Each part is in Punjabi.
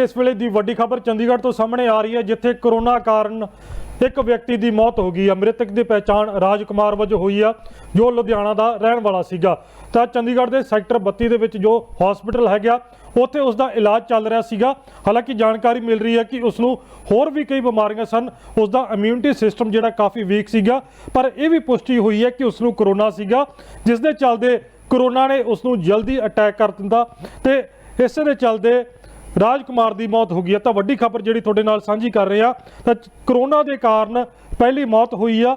ਇਸ ਵੇਲੇ ਦੀ ਵੱਡੀ ਖਬਰ ਚੰਡੀਗੜ੍ਹ ਤੋਂ ਸਾਹਮਣੇ ਆ ਰਹੀ ਹੈ, ਜਿੱਥੇ ਕਰੋਨਾ ਕਾਰਨ ਇੱਕ ਵਿਅਕਤੀ ਦੀ ਮੌਤ ਹੋ ਗਈ ਹੈ। ਮ੍ਰਿਤਕ ਦੀ ਪਛਾਣ ਰਾਜਕੁਮਾਰ ਵਜੋਂ ਹੋਈ ਆ ਜੋ ਲੁਧਿਆਣਾ ਦਾ ਰਹਿਣ ਵਾਲਾ ਸੀਗਾ। ਤਾਂ ਚੰਡੀਗੜ੍ਹ ਦੇ ਸੈਕਟਰ 32 ਦੇ ਵਿੱਚ ਜੋ ਹਸਪੀਟਲ ਹੈਗਾ, ਉੱਥੇ ਉਸ ਦਾ ਇਲਾਜ ਚੱਲ ਰਿਹਾ ਸੀਗਾ। ਹਾਲਾਂਕਿ ਜਾਣਕਾਰੀ ਮਿਲ ਰਹੀ ਹੈ ਕਿ ਉਸ ਨੂੰ ਹੋਰ ਵੀ ਕਈ ਬਿਮਾਰੀਆਂ ਸਨ। ਉਸ ਦਾ ਇਮਿਊਨਿਟੀ ਸਿਸਟਮ ਜਿਹੜਾ ਕਾਫੀ ਵੀਕ ਸੀਗਾ, ਪਰ ਇਹ ਵੀ ਪੁਸ਼ਟੀ ਹੋਈ ਹੈ ਕਿ ਉਸ ਨੂੰ ਕਰੋਨਾ ਸੀਗਾ ਜਿਸ ਦੇ ਚੱਲਦੇ ਕਰੋਨਾ ਨੇ ਉਸ ਨੂੰ ਜਲਦੀ ਅਟੈਕ ਕਰ ਦਿੰਦਾ ਤੇ ਇਸੇ ਦੇ ਚੱਲਦੇ ਰਾਜਕੁਮਾਰ ਦੀ ਮੌਤ ਹੋ ਗਈ ਹੈ। ਤਾਂ ਵੱਡੀ ਖਬਰ ਜਿਹੜੀ ਤੁਹਾਡੇ ਨਾਲ ਸਾਂਝੀ ਕਰ ਰਹੇ ਆ ਤਾਂ ਕਰੋਨਾ ਦੇ ਕਾਰਨ ਪਹਿਲੀ ਮੌਤ ਹੋਈ ਆ।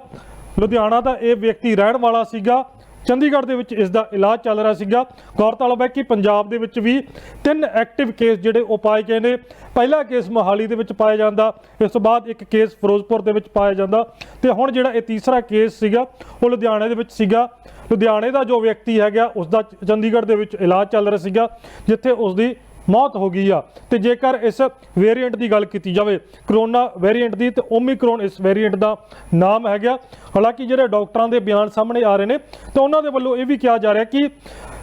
ਲੁਧਿਆਣਾ ਦਾ ਇਹ ਵਿਅਕਤੀ ਰਹਿਣ ਵਾਲਾ ਸੀਗਾ। ਚੰਡੀਗੜ੍ਹ ਦੇ ਵਿੱਚ ਇਸ ਦਾ ਇਲਾਜ ਚੱਲ ਰਿਹਾ ਸੀਗਾ। ਗੌਰਤਲਬ ਹੈ ਕਿ ਪੰਜਾਬ ਦੇ ਵਿੱਚ ਵੀ ਤਿੰਨ ਐਕਟਿਵ ਕੇਸ ਜਿਹੜੇ ਉਹ ਪਾਏ ਗਏ ਨੇ। ਪਹਿਲਾ ਕੇਸ ਮੋਹਾਲੀ ਦੇ ਵਿੱਚ ਪਾਇਆ ਜਾਂਦਾ। ਇਸ ਤੋਂ ਬਾਅਦ ਇੱਕ ਕੇਸ ਫਿਰੋਜ਼ਪੁਰ ਦੇ ਵਿੱਚ ਪਾਇਆ ਜਾਂਦਾ। ਤੇ ਹੁਣ ਜਿਹੜਾ ਇਹ ਤੀਸਰਾ ਕੇਸ ਸੀਗਾ, ਉਹ ਲੁਧਿਆਣੇ ਦੇ ਵਿੱਚ ਸੀਗਾ। ਲੁਧਿਆਣੇ ਦਾ ਜੋ ਵਿਅਕਤੀ ਹੈਗਾ, ਉਸ ਦਾ ਚ- ਚੰਡੀਗੜ੍ਹ ਦੇ ਵਿੱਚ ਇਲਾਜ ਚੱਲ ਰਿਹਾ ਸੀਗਾ, ਜਿੱਥੇ ਉਸ ਦੀ ਮੌਤ ਹੋ ਗਈ ਆ। ਤੇ ਜੇਕਰ ਇਸ ਵੇਰੀਐਂਟ ਦੀ ਗੱਲ ਕੀਤੀ ਜਾਵੇ, ਕਰੋਨਾ ਵੇਰੀਐਂਟ ਦੀ, ਤੇ ਓਮਿਕਰੋਨ ਇਸ ਵੇਰੀਐਂਟ ਦਾ ਨਾਮ ਹੈਗਾ। ਹਾਲਾਂਕਿ ਜਿਹੜੇ ਡਾਕਟਰਾਂ ਦੇ ਬਿਆਨ ਸਾਹਮਣੇ ਆ ਰਹੇ ਨੇ, ਤੇ ਉਹਨਾਂ ਦੇ ਵੱਲੋਂ ਇਹ ਵੀ ਕਿਹਾ ਜਾ ਰਿਹਾ ਕਿ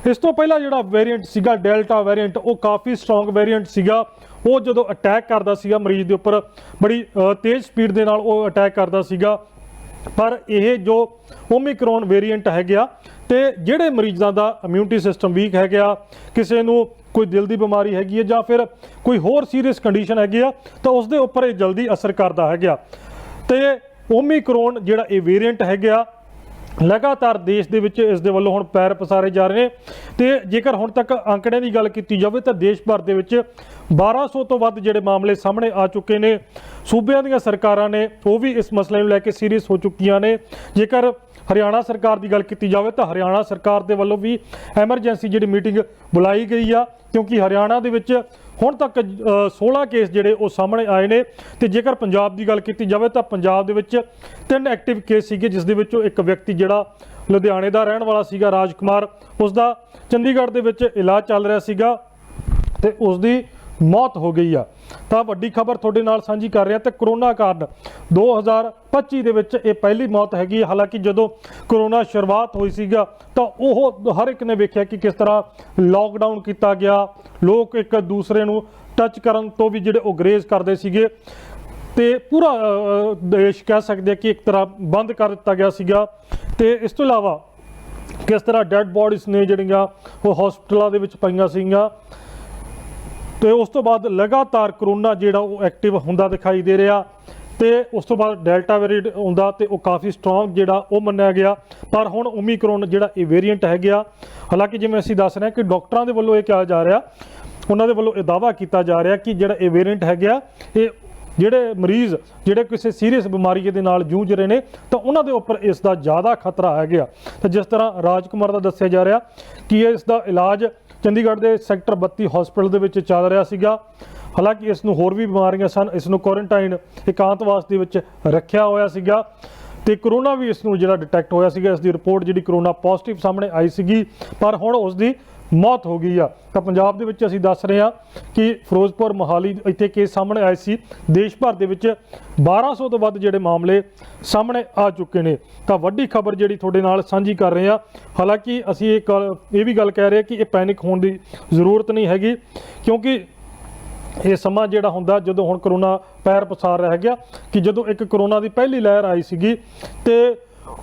ਇਸ ਤੋਂ ਪਹਿਲਾਂ ਜਿਹੜਾ ਵੇਰੀਐਂਟ ਸੀਗਾ ਡੈਲਟਾ ਵੇਰੀਐਂਟ ਉਹ ਕਾਫੀ ਸਟਰੋਂਗ ਵੇਰੀਐਂਟ ਸੀਗਾ। ਉਹ ਜਦੋਂ ਅਟੈਕ ਕਰਦਾ ਸੀਗਾ ਮਰੀਜ਼ ਦੇ ਉੱਪਰ, ਬੜੀ ਤੇਜ਼ ਸਪੀਡ ਦੇ ਨਾਲ ਉਹ ਅਟੈਕ ਕਰਦਾ ਸੀਗਾ। ਪਰ ਇਹ ਜੋ ਓਮਿਕਰੋਨ ਵੇਰੀਐਂਟ ਹੈਗਾ ਤੇ ਜਿਹੜੇ ਮਰੀਜ਼ਾਂ ਦਾ ਇਮਿਊਨਿਟੀ ਸਿਸਟਮ ਵੀਕ ਹੈਗਾ ਕਿਸੇ ਨੂੰ ਕੋਈ ਦਿਲ ਦੀ ਬਿਮਾਰੀ ਹੈਗੀ ਹੈ ਜਾਂ ਫਿਰ ਕੋਈ ਹੋਰ ਸੀਰੀਅਸ ਕੰਡੀਸ਼ਨ ਹੈਗੀ ਆ, ਤਾਂ ਉਸ ਦੇ ਉੱਪਰ ਇਹ ਜਲਦੀ ਅਸਰ ਕਰਦਾ ਹੈਗਾ। ਤੇ ਓਮਿਕਰੋਨ ਜਿਹੜਾ ਇਹ ਵੇਰੀਐਂਟ ਹੈਗਾ ਲਗਾਤਾਰ ਦੇਸ਼ ਦੇ ਵਿੱਚ ਇਸ ਦੇ ਵੱਲੋਂ ਹੁਣ ਪੈਰ ਪਸਾਰੇ ਜਾ ਰਹੇ ਨੇ। ਤੇ ਜੇਕਰ ਹੁਣ ਤੱਕ ਅੰਕੜਿਆਂ ਦੀ ਗੱਲ ਕੀਤੀ ਜਾਵੇ ਤਾਂ ਦੇਸ਼ ਭਰ ਦੇ ਵਿੱਚ 1200 ਤੋਂ ਵੱਧ ਜਿਹੜੇ ਮਾਮਲੇ ਸਾਹਮਣੇ ਆ ਚੁੱਕੇ ਨੇ। ਸੂਬਿਆਂ ਦੀਆਂ ਸਰਕਾਰਾਂ ਨੇ ਉਹ ਵੀ ਇਸ ਮਸਲੇ ਨੂੰ ਲੈ ਕੇ ਸੀਰੀਅਸ ਹੋ ਚੁੱਕੀਆਂ ਨੇ। ਜੇਕਰ ਹਰਿਆਣਾ ਸਰਕਾਰ ਦੀ ਗੱਲ ਕੀਤੀ ਜਾਵੇ ਤਾਂ ਹਰਿਆਣਾ ਸਰਕਾਰ ਦੇ ਵੱਲੋਂ ਵੀ ਐਮਰਜੈਂਸੀ ਜਿਹੜੀ ਮੀਟਿੰਗ ਬੁਲਾਈ ਗਈ ਆ ਕਿਉਂਕਿ ਹਰਿਆਣਾ ਦੇ ਵਿੱਚ ਹੁਣ ਤੱਕ ਅ, 16 ਕੇਸ ਜਿਹੜੇ ਉਹ ਸਾਹਮਣੇ ਆਏ ਨੇ। ਤੇ ਜੇਕਰ ਪੰਜਾਬ ਦੀ ਗੱਲ ਕੀਤੀ ਜਾਵੇ ਤਾਂ ਪੰਜਾਬ ਦੇ ਵਿੱਚ ਤਿੰਨ ਐਕਟਿਵ ਕੇਸ ਸੀਗੇ ਜਿਸ ਦੇ ਵਿੱਚੋਂ ਇੱਕ ਵਿਅਕਤੀ ਜਿਹੜਾ ਲੁਧਿਆਣੇ ਦਾ ਰਹਿਣ ਵਾਲਾ ਸੀਗਾ ਰਾਜਕੁਮਾਰ ਉਸ ਦਾ ਚੰਡੀਗੜ੍ਹ ਦੇ ਵਿੱਚ ਇਲਾਜ ਚੱਲ ਰਿਹਾ ਸੀਗਾ। ਤੇ ਉਸ ਦੀ ਮੌਤ ਹੋ ਗਈ ਆ। ਤਾਂ ਵੱਡੀ ਖਬਰ ਤੁਹਾਡੇ ਨਾਲ ਸਾਂਝੀ ਕਰ ਰਿਹਾ ਤੇ ਕਰੋਨਾ ਕਾਰਨ 2025 ਦੇ ਵਿੱਚ ਇਹ ਪਹਿਲੀ ਮੌਤ ਹੈਗੀ ਹੈ। ਹਾਲਾਂਕਿ ਜਦੋਂ ਕਰੋਨਾ ਸ਼ੁਰੂਆਤ ਹੋਈ ਸੀਗਾ, ਤਾਂ ਉਹ ਹਰ ਇੱਕ ਨੇ ਵੇਖਿਆ ਕਿ ਕਿਸ ਤਰ੍ਹਾਂ ਲੋਕਡਾਊਨ ਕੀਤਾ ਗਿਆ। ਲੋਕ ਇੱਕ ਦੂਸਰੇ ਨੂੰ ਟੱਚ ਕਰਨ ਤੋਂ ਵੀ ਜਿਹੜੇ ਉਹ ਗਰੇਜ਼ ਕਰਦੇ ਸੀਗੇ। ਤੇ ਪੂਰਾ ਦੇਸ਼ ਕਹਿ ਸਕਦੇ ਆ ਕਿ ਇੱਕ ਤਰ੍ਹਾਂ ਬੰਦ ਕਰ ਦਿੱਤਾ ਗਿਆ ਸੀਗਾ। ਤੇ ਇਸ ਤੋਂ ਇਲਾਵਾ ਕਿਸ ਤਰ੍ਹਾਂ ਡੈੱਡ ਬੋਡੀਜ਼ ਨੇ ਜਿਹੜੀਆਂ ਉਹ ਹਸਪਤਾਲਾਂ ਦੇ ਵਿੱਚ ਪਈਆਂ ਸੀਗੀਆਂ। ਤੇ ਉਸ ਤੋਂ ਬਾਅਦ ਲਗਾਤਾਰ ਕਰੋਨਾ ਜਿਹੜਾ ਉਹ ਐਕਟਿਵ ਹੁੰਦਾ ਦਿਖਾਈ ਦੇ ਰਿਹਾ ਤੇ ਉਸ ਤੋਂ ਬਾਅਦ ਡੈਲਟਾ ਵੇਰੀਐਂਟ ਆਉਂਦਾ ਤੇ ਉਹ ਕਾਫੀ ਸਟਰੋਂਗ ਜਿਹੜਾ ਉਹ ਮੰਨਿਆ ਗਿਆ। ਪਰ ਹੁਣ ਓਮਿਕਰੋਨ ਜਿਹੜਾ ਇਹ ਵੇਰੀਐਂਟ ਹੈਗਾ ਹਾਲਾਂਕਿ ਜਿਵੇਂ ਅਸੀਂ ਦੱਸ ਰਹੇ ਹਾਂ ਕਿ ਡਾਕਟਰਾਂ ਦੇ ਵੱਲੋਂ ਇਹ ਕਿਹਾ ਜਾ ਰਿਹਾ, ਉਹਨਾਂ ਦੇ ਵੱਲੋਂ ਇਹ ਦਾਵਾ ਕੀਤਾ ਜਾ ਰਿਹਾ ਕਿ ਜਿਹੜਾ ਇਹ ਵੇਰੀਐਂਟ ਹੈਗਾ ਇਹ ਜਿਹੜੇ ਮਰੀਜ਼, ਜਿਹੜੇ ਕਿਸੇ ਸੀਰੀਅਸ ਬਿਮਾਰੀ ਦੇ ਨਾਲ ਜੂਝ ਰਹੇ ਨੇ, ਤਾਂ ਉਹਨਾਂ ਦੇ ਉੱਪਰ ਇਸ ਦਾ ਜ਼ਿਆਦਾ ਖਤਰਾ ਹੈਗਾ ਤਾਂ ਜਿਸ ਤਰ੍ਹਾਂ ਰਾਜਕੁਮਾਰ ਦਾ ਦੱਸਿਆ ਜਾ ਰਿਹਾ ਕਿ ਇਸ ਦਾ ਇਲਾਜ ਚੰਡੀਗੜ੍ਹ ਦੇ ਸੈਕਟਰ 32 ਹਸਪੀਟਲ ਦੇ ਵਿੱਚ ਚੱਲ ਰਿਹਾ ਸੀਗਾ। ਹਾਲਾਂਕਿ ਇਸ ਨੂੰ ਹੋਰ ਵੀ ਬਿਮਾਰੀਆਂ ਸਨ। ਇਸ ਨੂੰ ਕੁਆਰੰਟਾਈਨ ਇਕਾਂਤਵਾਸ ਦੇ ਵਿੱਚ ਰੱਖਿਆ ਹੋਇਆ ਸੀਗਾ। ਤੇ ਕਰੋਨਾ ਵੀ ਇਸ ਨੂੰ ਜਿਹੜਾ ਡਿਟੈਕਟ ਹੋਇਆ ਸੀਗਾ, ਇਸ ਦੀ ਰਿਪੋਰਟ ਜਿਹੜੀ ਕਰੋਨਾ ਪੋਜ਼ਿਟਿਵ ਸਾਹਮਣੇ ਆਈ ਸੀਗੀ, ਪਰ ਹੁਣ ਉਸ ਦੀ ਮੌਤ ਹੋ ਗਈ ਆ। ਤਾਂ ਪੰਜਾਬ ਦੇ ਵਿੱਚ ਅਸੀਂ ਦੱਸ ਰਹੇ ਹਾਂ ਕਿ ਫਿਰੋਜ਼ਪੁਰ ਮੋਹਾਲੀ ਇੱਥੇ ਕੇਸ ਸਾਹਮਣੇ ਆਏ ਸੀ। ਦੇਸ਼ ਭਰ ਦੇ ਵਿੱਚ 1200 ਤੋਂ ਵੱਧ ਜਿਹੜੇ ਮਾਮਲੇ ਸਾਹਮਣੇ ਆ ਚੁੱਕੇ ਨੇ। ਤਾਂ ਵੱਡੀ ਖਬਰ ਜਿਹੜੀ ਤੁਹਾਡੇ ਨਾਲ ਸਾਂਝੀ ਕਰ ਰਹੇ ਹਾਂ, ਹਾਲਾਂਕਿ ਅਸੀਂ ਇਹ ਗੱਲ- ਇਹ ਵੀ ਗੱਲ ਕਹਿ ਰਹੇ ਹਾਂ ਕਿ ਇਹ ਪੈਨਿਕ ਹੋਣ ਦੀ ਜ਼ਰੂਰਤ ਨਹੀਂ ਹੈਗੀ, ਕਿਉਂਕਿ ਇਹ ਸਮਾਂ ਜਿਹੜਾ ਹੁੰਦਾ ਜਦੋਂ ਹੁਣ ਕਰੋਨਾ ਪੈਰ ਪਸਾਰ ਰਿਹਾ ਹੈਗਾ ਕਿ ਜਦੋਂ ਇੱਕ ਕਰੋਨਾ ਦੀ ਪਹਿਲੀ ਲਹਿਰ ਆਈ ਸੀਗੀ ਤੇ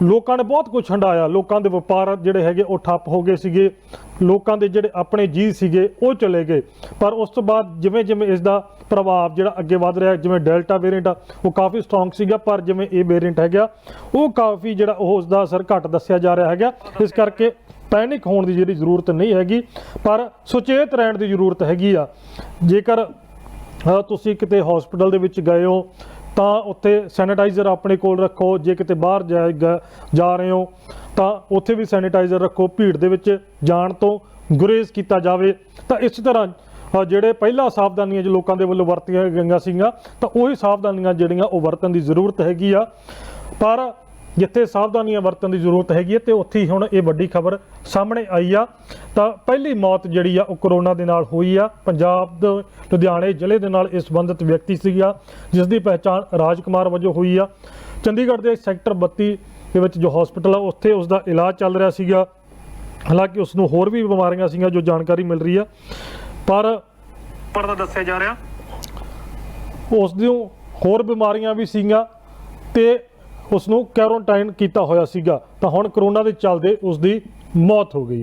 ਲੋਕਾਂ ਨੇ ਬਹੁਤ ਕੁਝ ਹੰਡਾਇਆ। ਲੋਕਾਂ ਦੇ ਵਪਾਰ ਜਿਹੜੇ ਹੈਗੇ ਉਹ ਠੱਪ ਹੋ ਗਏ ਸੀਗੇ। ਲੋਕਾਂ ਦੇ ਜਿਹੜੇ ਆਪਣੇ ਜੀ ਸੀਗੇ ਉਹ ਚਲੇ ਗਏ। ਪਰ ਉਸ ਤੋਂ ਬਾਅਦ ਜਿਵੇਂ ਜਿਵੇਂ ਇਸ ਦਾ ਪ੍ਰਭਾਵ ਜਿਹੜਾ ਅੱਗੇ ਵਧ ਰਿਹਾ, ਜਿਵੇਂ ਡੈਲਟਾ ਵੇਰੀਐਂਟ ਆ, ਉਹ ਕਾਫੀ ਸਟਰੋਂਗ ਸੀਗਾ। ਪਰ ਜਿਵੇਂ ਇਹ ਵੇਰੀਐਂਟ ਹੈਗਾ, ਉਹ ਕਾਫੀ ਜਿਹੜਾ ਉਹ ਉਸ ਦਾ ਅਸਰ ਘੱਟ ਦੱਸਿਆ ਜਾ ਰਿਹਾ ਹੈਗਾ। ਇਸ ਕਰਕੇ ਪੈਨਿਕ ਹੋਣ ਦੀ ਜਿਹੜੀ ਜ਼ਰੂਰਤ ਨਹੀਂ ਹੈਗੀ, ਪਰ ਸੁਚੇਤ ਰਹਿਣ ਦੀ ਜ਼ਰੂਰਤ ਹੈਗੀ ਆ। ਜੇਕਰ ਤੁਸੀਂ ਕਿਤੇ ਹਸਪੀਟਲ ਦੇ ਵਿੱਚ ਗਏ ਹੋ, ਤਾਂ ਉੱਥੇ ਸੈਨੀਟਾਈਜ਼ਰ ਆਪਣੇ ਕੋਲ ਰੱਖੋ, ਜੇ ਕਿਤੇ ਬਾਹਰ ਜਾ ਗ- ਜਾ ਰਹੇ ਹੋ, ਤਾਂ ਉੱਥੇ ਵੀ ਸੈਨੀਟਾਈਜ਼ਰ ਰੱਖੋ, ਭੀੜ ਦੇ ਵਿੱਚ ਜਾਣ ਤੋਂ ਗੁਰੇਜ਼ ਕੀਤਾ ਜਾਵੇ। ਤਾਂ ਇਸ ਤਰ੍ਹਾਂ ਜਿਹੜੇ ਪਹਿਲਾਂ ਸਾਵਧਾਨੀਆਂ ਜੋ ਲੋਕਾਂ ਦੇ ਵੱਲੋਂ ਵਰਤੀਆਂ ਗਈਆਂ ਸੀਗੀਆਂ, ਤਾਂ ਉਹੀ ਸਾਵਧਾਨੀਆਂ ਜਿਹੜੀਆਂ ਉਹ ਵਰਤਣ ਦੀ ਜ਼ਰੂਰਤ ਹੈਗੀ ਆ। ਪਰ ਜਿੱਥੇ ਸਾਵਧਾਨੀਆਂ ਵਰਤਣ ਦੀ ਜ਼ਰੂਰਤ ਹੈਗੀ ਹੈ ਤੇ ਉੱਥੇ ਹੀ ਹੁਣ ਇਹ ਵੱਡੀ ਖਬਰ ਸਾਹਮਣੇ ਆਈ ਆ। ਤਾਂ ਪਹਿਲੀ ਮੌਤ ਜਿਹੜੀ ਆ ਉਹ ਕਰੋਨਾ ਦੇ ਨਾਲ ਹੋਈ ਆ। ਪੰਜਾਬ ਦੇ ਲੁਧਿਆਣੇ ਜ਼ਿਲ੍ਹੇ ਦੇ ਨਾਲ ਇਸ ਸੰਬੰਧਿਤ ਵਿਅਕਤੀ ਸੀਗਾ। ਜਿਸ ਦੀ ਪਹਿਚਾਣ ਰਾਜਕੁਮਾਰ ਵਜੋਂ ਹੋਈ ਆ। ਚੰਡੀਗੜ੍ਹ ਦੇ ਸੈਕਟਰ 32 ਦੇ ਵਿੱਚ ਜੋ ਹਸਪੀਟਲ ਆ ਉੱਥੇ ਉਸ ਦਾ ਇਲਾਜ ਚੱਲ ਰਿਹਾ ਸੀਗਾ। ਹਾਲਾਂਕਿ ਉਸ ਨੂੰ ਹੋਰ ਵੀ ਬਿਮਾਰੀਆਂ ਸੀਗੀਆਂ ਜੋ ਜਾਣਕਾਰੀ ਮਿਲ ਰਹੀ ਆ। ਪਰ ਪਰ ਦਾ ਦੱਸਿਆ ਜਾ ਰਿਹਾ। ਉਸ ਦੀਆਂ ਹੋਰ ਬਿਮਾਰੀਆਂ ਵੀ ਸੀਗੀਆਂ ਤੇ ਉਸ ਨੂੰ ਕੁਆਰੰਟਾਈਨ ਕੀਤਾ ਹੋਇਆ ਸੀਗਾ, ਤਾਂ ਹੁਣ ਕਰੋਨਾ ਦੇ ਚੱਲਦੇ ਉਸ ਦੀ ਮੌਤ ਹੋ ਗਈ ਹੈ।